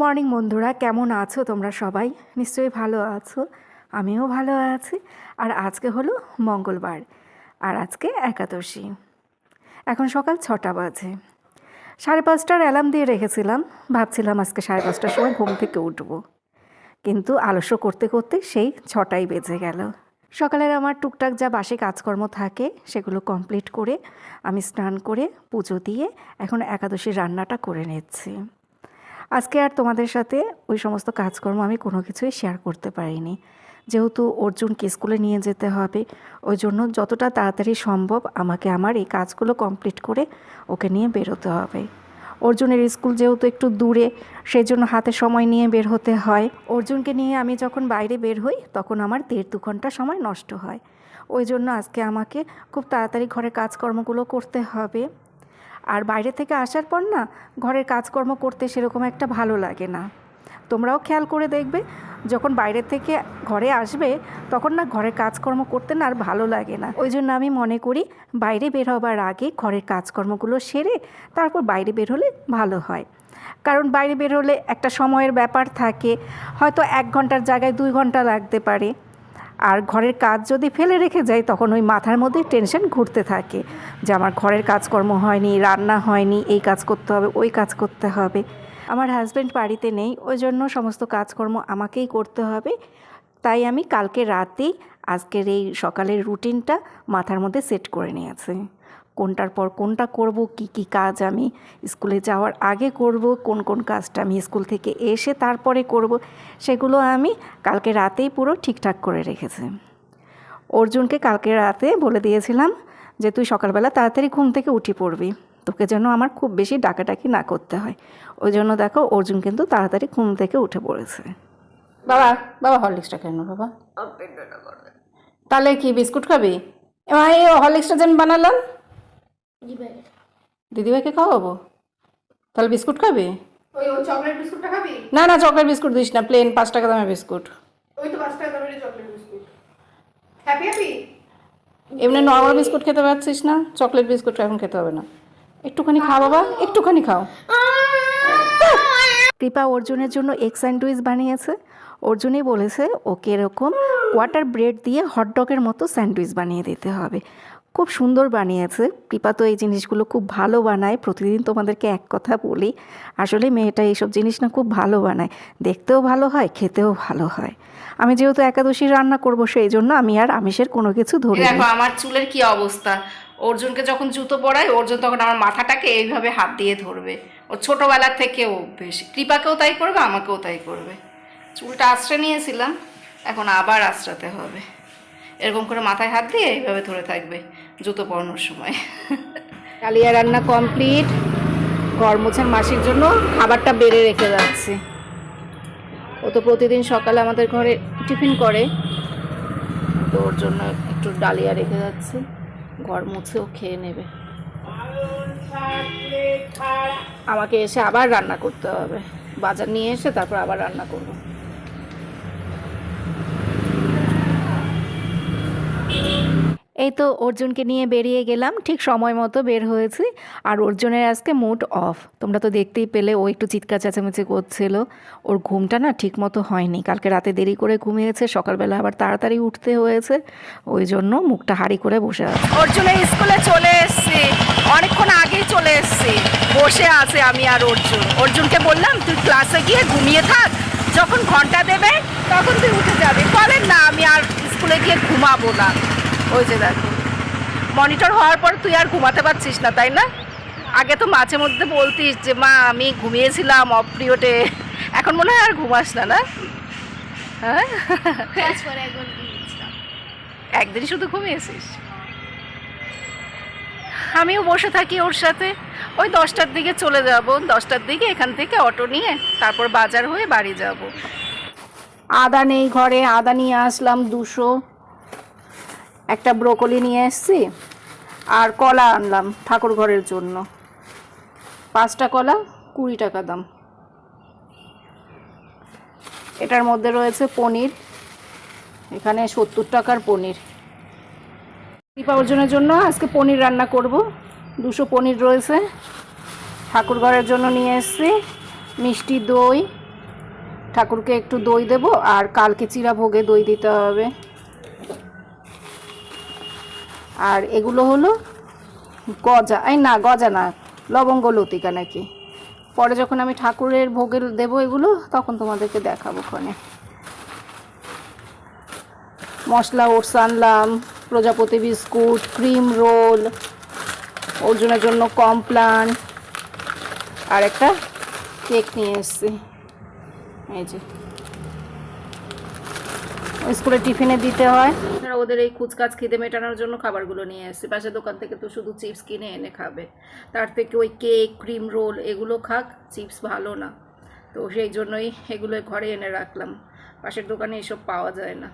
Morning বন্ধুরা, কেমন আছো তোমরা সবাই? নিশ্চয়ই ভালো আছো, আমিও ভালো আছি। আর আজকে হলো মঙ্গলবার, আর আজকে একাদশী। এখন সকাল ছটা বাজে। সাড়ে পাঁচটার অ্যালার্ম দিয়ে রেখেছিলাম, ভাবছিলাম আজকে সাড়ে পাঁচটার সময় ঘুম থেকে উঠবো। কিন্তু আলস্য করতে করতে সেই ছটাই বেজে গেল। সকালের আমার টুকটাক যা বাসি কাজকর্ম থাকে, সেগুলো কমপ্লিট করে আমি স্নান করে পুজো দিয়ে এখন একাদশীর রান্নাটা করে নিচ্ছি। আজকে আর তোমাদের সাথে ওই সমস্ত কাজকর্ম আমি কোনো কিছুই শেয়ার করতে পারিনি। যেহেতু অর্জুনকে স্কুলে নিয়ে যেতে হবে, ওই জন্য যতটা তাড়াতাড়ি সম্ভব আমাকে আমার এই কাজগুলো কমপ্লিট করে ওকে নিয়ে বেরোতে হবে। অর্জুনের স্কুল যেহেতু একটু দূরে, সেই জন্য হাতে সময় নিয়ে বের হতে হয়। অর্জুনকে নিয়ে আমি যখন বাইরে বের হই, তখন আমার দেড় দু ঘণ্টা সময় নষ্ট হয়। ওই জন্য আজকে আমাকে খুব তাড়াতাড়ি ঘরের কাজকর্মগুলো করতে হবে। আর বাইরে থেকে আসার পর না, ঘরের কাজকর্ম করতে সেরকম একটা ভালো লাগে না। তোমরাও খেয়াল করে দেখবে, যখন বাইরে থেকে ঘরে আসবে, তখন না ঘরের কাজকর্ম করতে না আর ভালো লাগে না। ওই জন্য আমি মনে করি, বাইরে বের হবার আগে ঘরের কাজকর্মগুলো সেরে, তারপর বাইরে বের হলে ভালো হয়। কারণ বাইরে বের হলে একটা সময়ের ব্যাপার থাকে, হয়তো এক ঘণ্টার জায়গায় দুই ঘণ্টা লাগতে পারে। ঘরের কাজ যদি ফেলে রেখে যাই, তখন ওই মাথার মধ্যে টেনশন ঘুরতে থাকে যে আমার ঘরের কাজকর্ম হয়নি, রান্না হয়নি, এই কাজ করতে হবে, ওই কাজ করতে হবে। আমার হাজব্যান্ড বাড়িতে নেই, ওই জন্য সমস্ত কাজকর্ম আমাকেই করতে হবে। তাই আমি কালকে রাতেই আজকের এই সকালের রুটিনটা মাথার মধ্যে সেট করে নিয়েছি। কোনটার পর কোনটা করব কি কি কাজ আমি স্কুলে যাওয়ার আগে করব কোন কোন কাজটা আমি স্কুল থেকে এসে তারপরে করব সেগুলো আমি কালকে রাতেই পুরো ঠিকঠাক করে রেখেছি। অর্জুনকে কালকে রাতে বলে দিয়েছিলাম যে তুই সকালবেলা তাড়াতাড়ি ঘুম থেকে উঠে পড়বি। তোকে যেন আমার খুব বেশি ডাকাডাকি না করতে হয়। ওই জন্য দেখো অর্জুন কিন্তু তাড়াতাড়ি ঘুম থেকে উঠে পড়েছে। বাবা বাবা হরলিক্সটা কেন বাবা। তাহলে কি বিস্কুট খাবি? এই হরলিক্সটা যে আমি বানালাম। দিদিভাইকে খাওয়াবো? তাহলে বিস্কুট খাবি? ওই ওই চকলেট বিস্কুটটা খাবি? না না চকলেট বিস্কুট দিস না প্লেন পাঁচ টাকা দামের বিস্কুট। ওই তো পাঁচ টাকা দামের চকলেট বিস্কুট। হ্যাপি হ্যাপি এমনি নর্মাল বিস্কুট খেতে পারছিস না চকলেট বিস্কুট এখন খেতে হবে না। একটুখানি খাও বাবা একটুখানি খাও। কৃপা অর্জুনের জন্য এগ স্যান্ডউইচ বানিয়েছে। অর্জুনই বলেছে ওকে এরকম কোয়াটার ব্রেড দিয়ে হটডগের মতো স্যান্ডউইচ বানিয়ে দিতে হবে। খুব সুন্দর বানিয়েছে। কৃপা তো এই জিনিসগুলো খুব ভালো বানায়। প্রতিদিন তোমাদেরকে এক কথা বলি আসলে মেয়েটা এইসব জিনিস না খুব ভালো বানায়। দেখতেও ভালো হয় খেতেও ভালো হয়। আমি যেহেতু একাদশী রান্না করব সেই জন্য আমি আর আমিষের কোনো কিছু ধরি দেখো আমার চুলের কি অবস্থা? অর্জুনকে যখন জুতো পরাই অর্জুন তখন আমার মাথাটাকে এইভাবে হাত দিয়ে ধরবে। ও ছোটবেলার থেকে অভ্যেস কৃপাকেও তাই করবে আমাকেও তাই করবে। চুলটা আশ্রে নিয়েছিলাম এখন আবার আশ্রাতে হবে। এরকম করে মাথায় হাত দিয়ে এইভাবে ধরে থাকবে জুতো পরানোর সময়। কালিয়া রান্না কমপ্লিট। ঘর মাসির জন্য খাবারটা বেড়ে রেখে যাচ্ছে। ও তো প্রতিদিন সকালে আমাদের ঘরে টিফিন করে। তো ওর জন্য একটু ডালিয়া রেখে যাচ্ছে। ঘর মুছেও খেয়ে নেবে। আমাকে এসে আবার রান্না করতে হবে। বাজার নিয়ে এসে তারপর আবার রান্না করব। এই তো অর্জুনকে নিয়ে বেরিয়ে গেলাম, ঠিক সময় মতো বের হয়েছি। আর অর্জুনের আজকে মুড অফ তোমরা তো দেখতেই পেলে, ও একটু চিৎকার চেঁচামেচি করছিল। ওর ঘুমটা না ঠিক মতো হয়নি। কালকে রাতে দেরি করে ঘুমিয়েছে, সকালবেলা আবার তাড়াতাড়ি উঠতে হয়েছে। ওই জন্য মুখটা হাড়ি করে বসে আছে। অর্জুনের স্কুলে চলে এসছি। অনেকক্ষণ আগেই চলে এসছি। বসে আছে আমি আর অর্জুন। অর্জুনকে বললাম, তুই ক্লাসে গিয়ে ঘুমিয়ে থাক। যখন ঘণ্টা দেবে, তখন তুই উঠে যাবি। বলেন না, আমি আর স্কুলে গিয়ে ঘুমাবো না। ওই যে দেখো। মনিটর হওয়ার পর তুই আর ঘুমাতে পারছিস না তাই না? আগে তো মাঝে মধ্যে বলতিস যে মা আমি ঘুমিয়েছিলাম অফ পিরিয়ডে এখন মনে হয় আর ঘুমাস না না? হ্যাঁ? একদিন শুধু ঘুমিয়েছিস? আমিও বসে থাকি ওর সাথে। ওই দশটার দিকে চলে যাব। দশটার দিকে এখান থেকে অটো নিয়ে তারপর বাজার হয়ে বাড়ি যাব। আদা নেই ঘরে আদা নিয়ে আসলাম দুশো। একটা ব্রোকলি নিয়ে এসেছি আর কলা আনলাম ঠাকুর ঘরের জন্য। পাঁচটা কলা, কুড়ি টাকা দাম। এটার মধ্যে রয়েছে পনির, এখানে সত্তর টাকার পনির। দীপা অর্জনের জন্য আজকে পনির রান্না করব। দুশো পনির রয়েছে। ঠাকুর ঘরের জন্য নিয়ে এসেছি মিষ্টি দই। ঠাকুরকে একটু দই দেব আর কালকে চিরা ভোগে দই দিতে হবে। আর এগুলো হলো গজা, এই না, গজা না, লবঙ্গ লতিকা নাকি। পরে যখন আমি ঠাকুরের ভোগে দেবো এগুলো, তখন তোমাদেরকে দেখাবো ওখানে। মশলা ওটস আনলাম, প্রজাপতি বিস্কুট, ক্রিম রোল, অর্জুনের জন্য কমপ্লান, আর একটা কেক নিয়ে এসেছি। এই যে। স্কুলে টিফিনে দিতে হয়। ওদের এই কুচকাচ খিদে মেটানোর জন্য খাবারগুলো নিয়ে এসেছি পাশের দোকান থেকে তো শুধু চিপস কিনে এনে খাবে। তার থেকে ওই কেক ক্রিম রোল এগুলো খাক চিপস ভালো না। তো সেই জন্যই এগুলো ঘরে এনে রাখলাম। পাশের দোকানে এসব পাওয়া যায় না।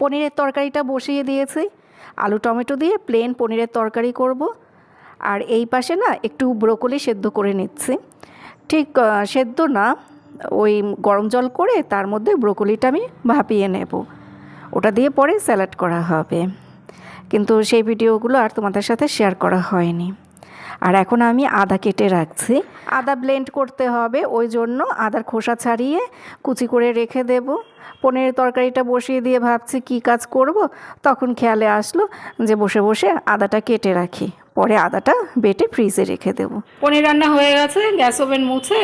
পনিরের তরকারিটা বসিয়ে দিয়েছি। আলু টমেটো দিয়ে প্লেন পনিরের তরকারি করব। আর এই পাশে না একটু ব্রোকলি সেদ্ধ করে নিচ্ছি। ঠিক সেদ্ধ না ওই গরম জল করে তার মধ্যে ব্রোকলিটা আমি ভাপিয়ে নেব। ওটা দিয়ে পরে স্যালাড করা হবে। কিন্তু সেই ভিডিওগুলো আর তোমাদের সাথে শেয়ার করা হয়নি। আর এখন আমি আদা কেটে রাখছি। আদা ব্লেন্ড করতে হবে, ওই জন্য আদার খোসা ছাড়িয়ে কুচি করে রেখে দেব। পনিরের তরকারিটা বসিয়ে দিয়ে ভাবছি কি কাজ করব, তখন খেয়ালে আসলো যে বসে বসে আদাটা কেটে রাখি। পরে আদাটা বেটে ফ্রিজে রেখে দেব। পনির রান্না হয়ে গেছে, গ্যাস ওভেন মুছে,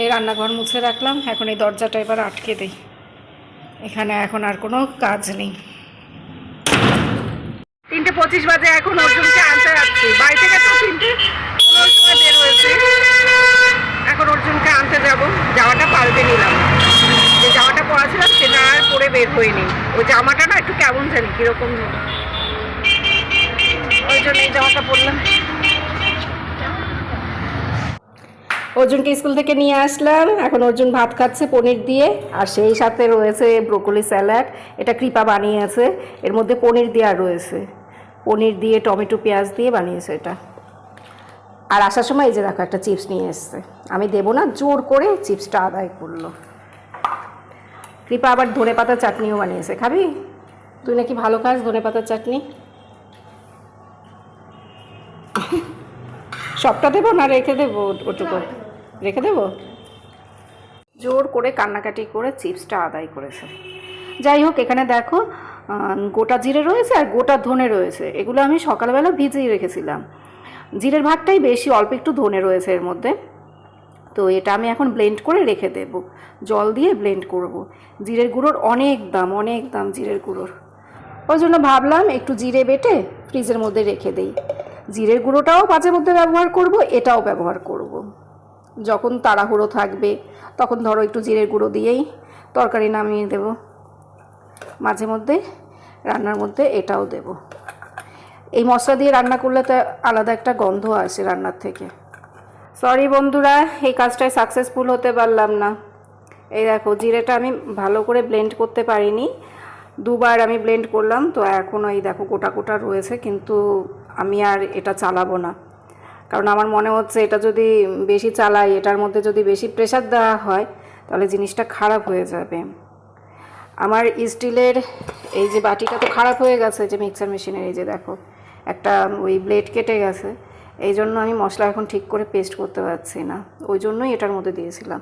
এই রান্নাঘর মুছে রাখলাম। এখন এই দরজাটা এবার আটকে দিই। এখানে এখন আর কোনো কাজ নেই। তিনটে পঁচিশ বাজে এখন অর্জুনকে আনতে যাচ্ছি। বাড়ি থেকে তো তিনটে পনেরোর সময় বের হয়েছে। এখন অর্জুনকে আনতে যাব। জামাটা পাল্টে নিলাম। যে জামাটা পরা ছিলাম সেটা আর পরে বের হয়নি। ওই জামাটা না একটু কেমন জানি, কীরকম। ওই জন্য এই জামাটা পরলাম। অর্জুনকে স্কুল থেকে নিয়ে আসলাম। এখন অর্জুন ভাত খাচ্ছে পনির দিয়ে। আর সেই সাথে রয়েছে ব্রোকলি স্যালাড। এটা কৃপা বানিয়েছে। এর মধ্যে পনির দেওয়া রয়েছে। পনির দিয়ে টমেটো, পেঁয়াজ দিয়ে বানিয়েছে এটা। আর আসার সময় এই যে দেখো, একটা চিপস নিয়ে এসছে। আমি দেবো না, জোর করে চিপসটা আদায় করল। কৃপা আবার ধনে পাতার চাটনিও বানিয়েছে। খাবি? তুই নাকি ভালো খাস ধনে পাতার চাটনি? সবটা দেবো না, রেখে দেবো ওটুকু? রেখে দেবো? জোর করে কান্নাকাটি করে চিপসটা আদায় করেছে। যাই হোক, এখানে দেখো গোটা জিরে রয়েছে আর গোটা ধনে রয়েছে। এগুলো আমি সকালবেলা ভিজিয়ে রেখেছিলাম। জিরের ভাগটাই বেশি, অল্প একটু ধনে রয়েছে এর মধ্যে। তো এটা আমি এখন ব্লেন্ড করে রেখে দেব। জল দিয়ে ব্লেন্ড করব। জিরের গুঁড়োর অনেক দাম অনেক দাম জিরের গুঁড়োর। ওই জন্য ভাবলাম একটু জিরে বেটে ফ্রিজের মধ্যে রেখে দেই। জিরের গুঁড়োটাও মাঝে মধ্যে ব্যবহার করব, এটাও ব্যবহার করব। যখন তাড়াহুড়ো থাকবে, তখন ধরো একটু জিরের গুঁড়ো দিয়েই তরকারি নামিয়ে দেব। মাঝে মধ্যে রান্নার মধ্যে এটাও দেব। এই মশলা দিয়ে রান্না করলে তো আলাদা একটা গন্ধ আসে রান্নার থেকে। সরি বন্ধুরা, এই কাজটায় সাকসেসফুল হতে পারলাম না। এই দেখো, জিরেটা আমি ভালো করে ব্লেন্ড করতে পারিনি। দুবার আমি ব্লেন্ড করলাম, তো এখনও এই দেখো, গোটা গোটা রয়েছে, কিন্তু আমি আর এটা চালাবো না। কারণ আমার মনে হচ্ছে এটা যদি বেশি চালাই, এটার মধ্যে যদি বেশি প্রেশার দেওয়া হয়, তাহলে জিনিসটা খারাপ হয়ে যাবে। আমার স্টিলের এই যে বাটিটা তো খারাপ হয়ে গেছে যে মিক্সার মেশিনের এই যে দেখো, একটা ওই ব্লেড কেটে গেছে, এই জন্য আমি মশলা এখন ঠিক করে পেস্ট করতে পারছি না। ওই জন্যই এটার মধ্যে দিয়েছিলাম।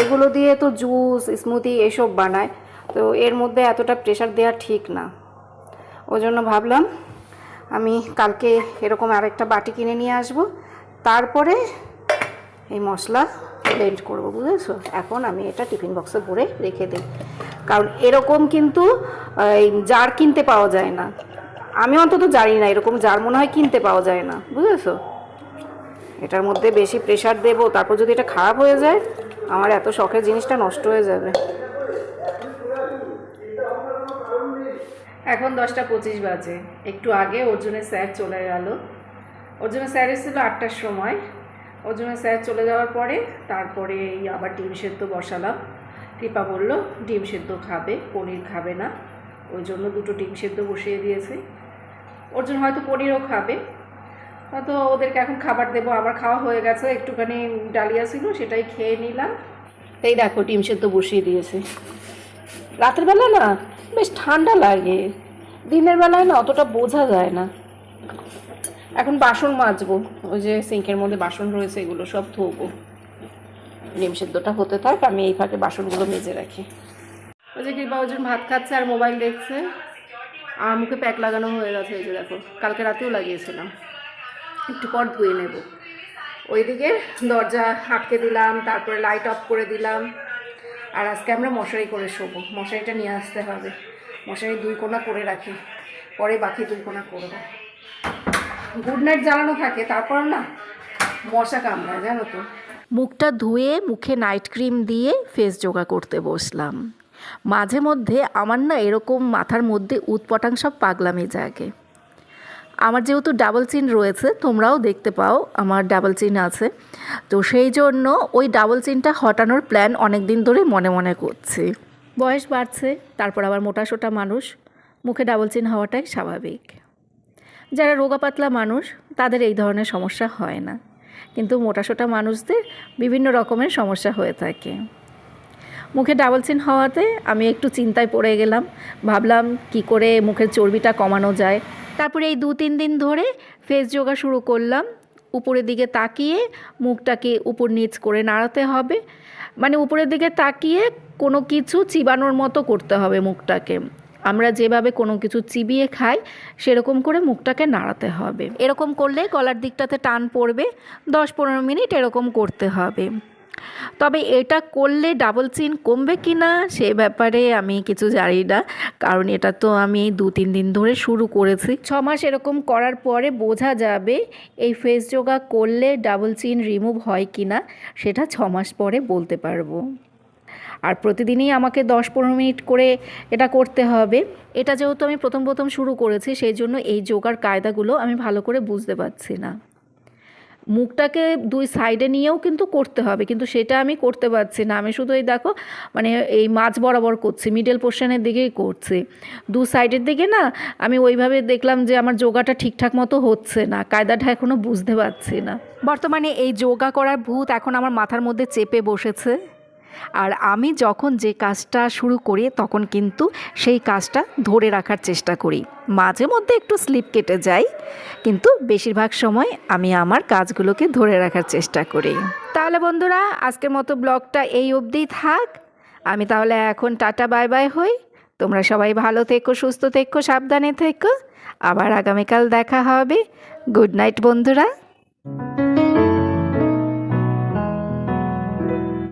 এগুলো দিয়ে তো জুস স্মুদি এসব বানায়, তো এর মধ্যে এতটা প্রেশার দেওয়া ঠিক না। ওই জন্য ভাবলাম আমি কালকে এরকম আরেকটা বাটি কিনে নিয়ে আসব। তারপরে এই মশলা ব্লেন্ড করব, বুঝেছ? এখন আমি এটা টিফিন বক্সে ভরে রেখে দিই। কারণ এরকম কিন্তু, এই জার কিনতে পাওয়া যায় না। আমি অন্তত জানি না, এরকম জার মনে হয় কিনতে পাওয়া যায় না, বুঝেছ? এটার মধ্যে বেশি প্রেশার দেবো, তারপর যদি এটা খারাপ হয়ে যায়, আমার এত শখের জিনিসটা নষ্ট হয়ে যাবে। এখন দশটা পঁচিশ বাজে। একটু আগে অর্জুনের স্যার চলে গেল। অর্জুনের স্যার এসেছিল আটটার সময়। অর্জুনের স্যার চলে যাওয়ার পরে তারপরে এই আবার ডিম সেদ্ধ বসালাম। কৃপা বলল, ডিম সেদ্ধ খাবে, পনির খাবে না। ওই জন্য দুটো ডিম সেদ্ধ বসিয়ে দিয়েছে। অর্জুন হয়তো পনিরও খাবে। তো ওদেরকে এখন খাবার দেবো। আবার খাওয়া হয়ে গেছে। একটুখানি ডালিয়া ছিল, সেটাই খেয়ে নিলাম। এই দেখো, ডিম সেদ্ধ বসিয়ে দিয়েছে। রাতের বেলা না বেশ ঠান্ডা লাগে। দিনের বেলায় না অতটা বোঝা যায় না। এখন বাসন মাজবো, ওই যে সিঙ্কের মধ্যে বাসন রয়েছে এগুলো সব ধোবো। ডিম সেদ্ধটা হতে থাক, আমি এই ফাঁকে বাসনগুলো মেজে রাখি। ওই যে কৃপা ওজন ভাত খাচ্ছে আর মোবাইল দেখছে। আর মুখে প্যাক লাগানো হয়ে গেছে, এই যে দেখো, কালকে রাতেও লাগিয়েছিলাম। একটু পর ধুয়ে নেব। ওইদিকে দরজা আটকে দিলাম, তারপরে লাইট অফ করে দিলাম। আর আজকে আমরা মশারি করে শোবো। মশারিটা নিয়ে আসতে হবে। মশারি দুই কোনা করে রাখি। পরে বাকি দুই কোনা করব। গুড নাইট জ্বালানো থাকে, তারপর না মশা কামড়ায়, জানো তো। মুখটা ধুয়ে মুখে নাইট ক্রিম দিয়ে ফেস যোগা করতে বসলাম। মাঝে মধ্যে আমার না এরকম মাথার মধ্যে উৎপটাং সব পাগলামি জাগে। আমার যেহেতু ডাবল চিন রয়েছে, তোমরাও দেখতে পাও আমার ডাবল চিন আছে। তো সেই জন্য ওই ডাবল চিনটা হটানোর প্ল্যান অনেক দিন ধরে মনে মনে করছি। বয়স বাড়ছে, তারপর আবার মোটা সোটা মানুষ, মুখে ডাবল চিন হওয়াটাই স্বাভাবিক। যারা রোগা পাতলা মানুষ, তাদের এই ধরনের সমস্যা হয় না। কিন্তু মোটাসোটা মানুষদের বিভিন্ন রকমের সমস্যা হয়ে থাকে। মুখে ডাবল চিন হওয়াতে আমি একটু চিন্তায় পড়ে গেলাম, ভাবলাম কি করে মুখের চর্বিটা কমানো যায়। তারপরে এই দু তিন দিন ধরে ফেস যোগা শুরু করলাম। উপরের দিকে তাকিয়ে মুখটাকে উপর নিচ করে নাড়াতে হবে। মানে উপরের দিকে তাকিয়ে কোনো কিছু চিবানোর মতো করতে হবে মুখটাকে। আমরা যেভাবে কোনো কিছু চিবিয়ে খাই, সেরকম করে মুখটাকে নাড়াতে হবে। এরকম করলে গলার দিকটাতে টান পড়বে, দশ পনেরো মিনিট এরকম করতে হবে। তবে এটা করলে ডাবল চিন কমবে কি না সে ব্যাপারে আমি কিছু জানি না। কারণ এটা তো আমি দু, তিন দিন ধরে শুরু করেছি। ছ মাস এরকম করার পরে বোঝা যাবে এই ফেস যোগা করলে ডাবল চিন রিমুভ হয় কি না সেটা ছ মাস পরে বলতে পারব। আর প্রতিদিনই আমাকে দশ, পনেরো মিনিট করে এটা করতে হবে। এটা যেহেতু আমি প্রথম প্রথম শুরু করেছি, সেই জন্য এই যোগার কায়দাগুলো আমি ভালো করে বুঝতে পারছি না। মুখটাকে দুই সাইডে নিয়েও কিন্তু করতে হবে। কিন্তু সেটা আমি করতে পারছি না। আমি শুধু এই দেখো মানে এই মাছ বরাবর করছি মিডল পোর্শনের দিকেই করছি। দু সাইডের দিকে না, আমি ওইভাবে দেখলাম যে আমার যোগাটা ঠিকঠাক মতো হচ্ছে না। কায়দাটা এখনও বুঝতে পারছি না। বর্তমানে এই যোগা করার ভূত এখন আমার মাথার মধ্যে চেপে বসেছে। আর আমি যখন যে কাজটা শুরু করি, তখন কিন্তু সেই কাজটা ধরে রাখার চেষ্টা করি। মাঝে মধ্যে একটু স্লিপ কেটে যাই, কিন্তু বেশিরভাগ সময় আমি আমার কাজগুলোকে ধরে রাখার চেষ্টা করি। তাহলে বন্ধুরা, আজকের মতো ব্লগটা এই অবধিই থাক। আমি তাহলে এখন টাটা, বাই বাই হই। তোমরা সবাই ভালো থেকো, সুস্থ থেকো, সাবধানে থেকো। আবার আগামীকাল দেখা হবে। গুড নাইট, বন্ধুরা।